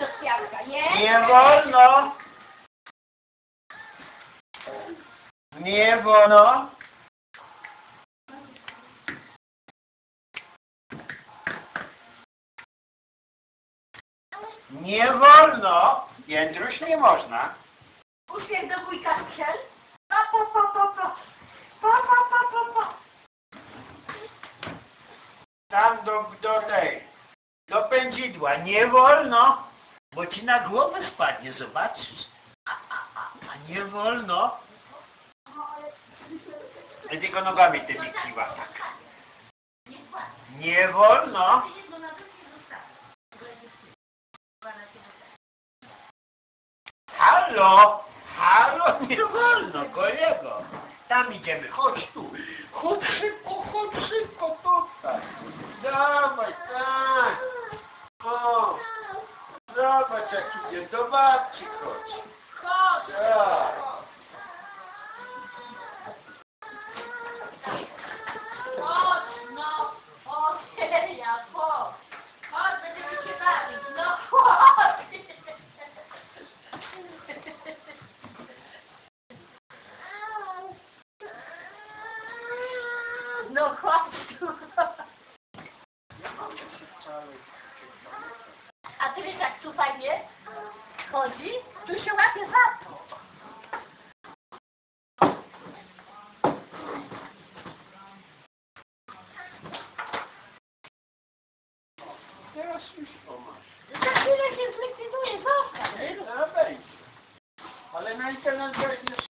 do kwiatka, nie? Nie wolno. Nie wolno. Nie wolno. Jędruś nie można. Uśmiech do wujka strzel. Pa, pa, pa, pa, pa. Pa, pa, pa, pa, pa. Tam do, do tej. Do pędzidła. Nie wolno. Bo ci na głowę spadnie, zobaczysz. A, a, a, a nie wolno. I tylko nogami tymi. Tak. Nie wolno. Halo, halo, nie wolno, kolego. Tam idziemy, chodź tu. Chodź szybko, chodź szybko tutaj. Dawaj, tak. O, zobacz jak idzie, do babci chodź. Chodź. Tak. No. O, ja, chodź. Chodź, będziemy się bawić. No, chodź. No, chodź tu. A ty wiesz, jak tu fajnie chodzi? Tu się łapie za to. Teraz już pomasz. Za chwilę się zlikwiduje, zostaw. No. Ale najpierw nas weźmie